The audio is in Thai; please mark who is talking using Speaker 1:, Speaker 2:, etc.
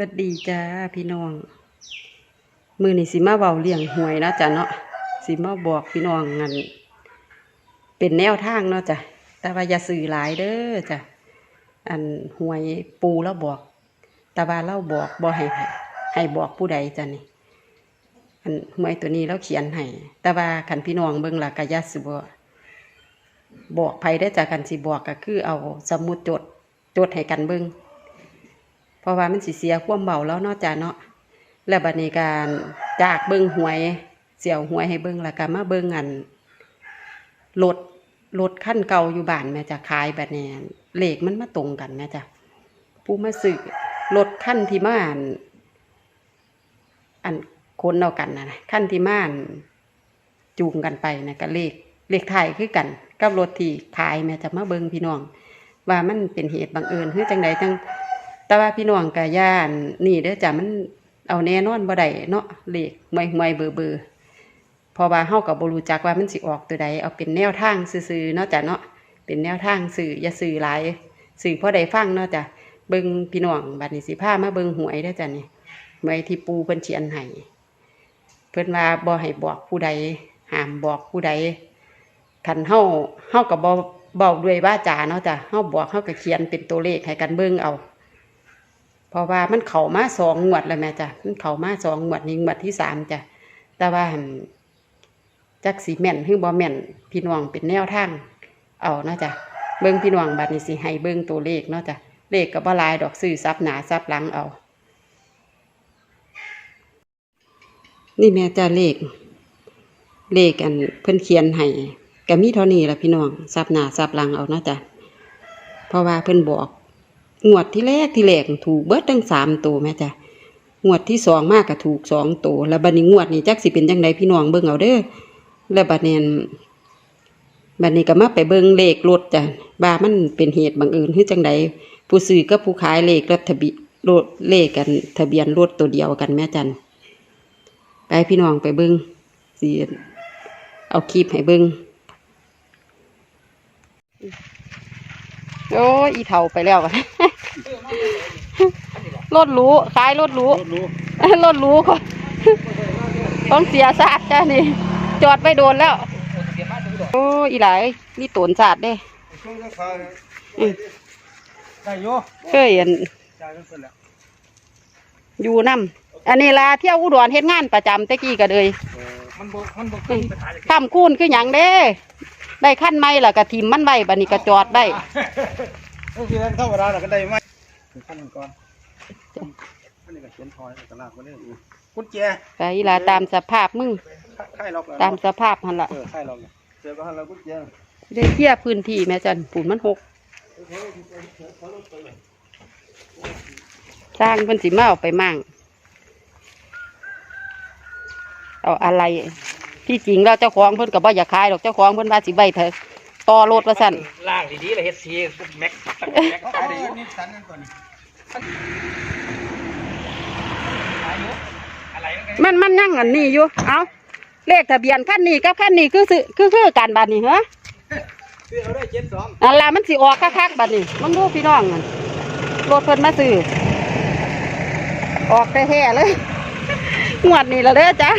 Speaker 1: สวัสดีจ้าพี่น้อง มือนี่สิมาเบาเลี้ยงหวยนะจ้ะเนาะสิมาบอกพี่น้องงันเป็นแนวทางเนาะจ้ะแต่ว่าอย่าสื่อหลายเด้อจ้ะอันหวยปูแล้วบอกแต่ว่าเล่าบอกบ่ให้ให้ให้บอกผู้ใดจ้ะนี่อันหวยตัวนี้เราเขียนให้แต่ว่าขันพี่น้องเบิ่งละกะยาสิบบอกไผได้จ้ะกันสิบอกก็คือเอาสมุดจดจดให้กันเบิ่ง ราะว่ามันสิเสียความเบาแล้วเนาะจ้าเนาะแล้วบัดนี้การจากเบิ่งหวย เสี่ยวหวยให้เบิ่งแล้วก็มาเบิ่งอันรถรถขั้นเก่าอยู่บ้านแม่จะขายแบบนี้เลขมันมาตรงกันแม่จ้ะผู้มาซื้อรถขั้นที่มาอันอันคนเอากันนะขั้นที่มานจูงกันไปนะก็เลขเลขไทยคือกัน กับรถที่ขายแม่จะมาเบิ่งพี่น้อง ว่ามันเป็นเหตุบังเอิญคือจังใดจัง แต่ว่าพี่น้องกะย่านนี่เด้อจ้ะมันเอาแน่นอนบ่ได้เนาะเลขมวยมวยเบอเบอพราะว่าเฮาก็บ่รู้จักว่ามันสิออกตัวใดเอาเป็นแนวทางซื่อๆเนาะจ้ะเนาะเป็นแนวทางสื่ออย่าสื่อหลายสื่อพอได้ฟังเนาะจ้ะเบิ่งพี่น้องบัดนี้สิพามาเบิ่งหวยเด้อจ้ะนี่หวยที่ปูเพิ่นเขียนให้เพิ่นว่าบ่ให้บอกผู้ใดห้ามบอกผู้ใดคันเฮาเฮาก็บ่เว้าด้วยว่าจาเนาะจ้ะเฮาบอกเฮาก็เขียนเป็นตัวเลขให้กันเบิ่งเอา เพราะว่ามันเข้ามาสองงวดแล้วแม่จ้ะมันเข้ามาสองงวดนี้งวดที่สามจ้ะแต่ว่าจักสีแม่นหรือบ่แม่นพี่น้องเป็นแนวทางเอาเนาะจ้ะเบิ่งพี่น้องบัดนี้สิให้เบิ่งตัวเลขเนาะจ้ะเลขก็บ่ลายดอกซื้อซับหนาซับหลังเอา นี่แม่จ้ะเลข เลขอันเพิ่นเขียนให้ก็มีเท่านี้ละพี่น้องซับหนาซับหลังเอาเนาะจ้ะเพราะว่าเพิ่นบอก งวดที่แรกที่แรกถูกเบิดทั้งสามตัวแม่จ้ะงวดที่สองมากก็ถูกสองตัวแล้วบัดนี้งวดนี้จักสิเป็นจังไดพี่น้องเบิ่งเอาเด้อแล้วบัดนี้อั่นบัดนี้ก็มาไปเบิ่งเลขรถจ้ะว่ามันเป็นเหตุบังเอิญคือจังไดผู้ซื้อกับผู้ขายเลขรถทะเบียนรถเลขกัน ทะเบียนรถตัวเดียวกันแม่จันไปพี่น้องไปเบิ่งสิเอาคลิปให้เบิ่ง โอ้ยอีเฒ่าไปแล้วกันรถหรู้ขายรถหรู้
Speaker 2: รู้
Speaker 1: รถหรู้ก่อนต้องเสียศาสตร์จ้านี่ จอดไปโดนแล้ว โอ้อีหลายนี่ตนศาสตร์เด้
Speaker 2: ช่วงราคา
Speaker 1: อืม
Speaker 2: ได้โย
Speaker 1: เคยอัน
Speaker 2: จ่ายเงินเสร็จแล้ว
Speaker 1: อยู่น้ำอันนี้ลาเที่ยวอุดรเฮ็ดงานประจำตะกี้ก็เลย
Speaker 2: เออมันบ่มันบ่ขึ้นไปขายเลย
Speaker 1: ข้ามคูนคือหยังเด้ ได้ขั้นไม่ล่ะกะทิมมันไว้บัดนี้ก็จอดได้
Speaker 2: ก็คือธรรมดาเราก็ได้ไหมถึงขั้นก่อนอันนี้ก็เขียนทอยตลาดมาเนี่ยกุญแจ
Speaker 1: ไปอีหลาตามสภาพมึง
Speaker 2: ค่ายล็อกแล้ว
Speaker 1: ตามสภาพหันละ
Speaker 2: เออค่ายล็อกเนี่ยเจอก็ให้เรากุญแจ
Speaker 1: ได้เคลียร์พื้นที่แม่จันฝุ่นมันหกสร้างเพิ่นสิมาเอาไปมั่งเอาอะไร ที่จริงแล้วเจ้าของเพิ่นก็บ่อยากขายดอกเจ้าของเพิ่นว่าสิใบเถอะต่อรถว่าสั่น
Speaker 3: ล่างดีๆเลยเฮ็ดซีแม็กแม็ก
Speaker 2: เขาขายได้อนี่สันนั่นก่อน
Speaker 1: มันมันยังอันนี้อยู่ เอาเลขทะเบียนคันนี้กับคันนี้คือสิคือคือกันบัดนี้เหรอ
Speaker 2: ซื้อเอาได้เจ็ดสอง
Speaker 1: อันละมันสิออกคักๆบัดนี้มันดูพี่น้องนั่นรถเพิ่นมาซื้อออกแท้เลยงวดนี้แล้วเด้อจ้ะ